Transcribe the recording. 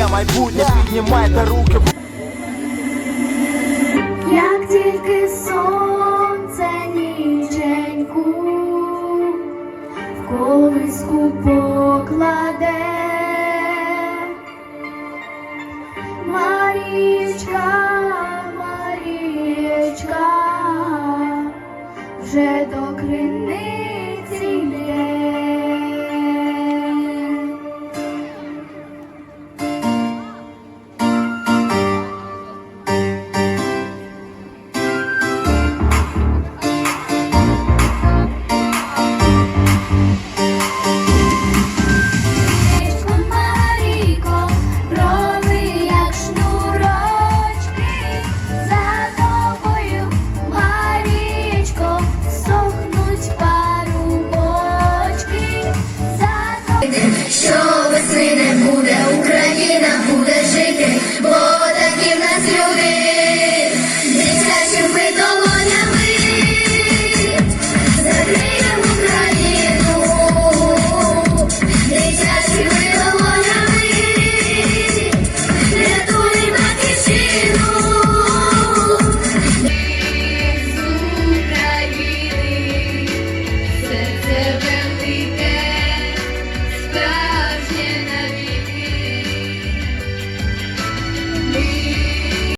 майбутнє, піднімайте руки. Як тільки сонце ніченьку в колиску покладе, Марічка, Марічка, вже до крини.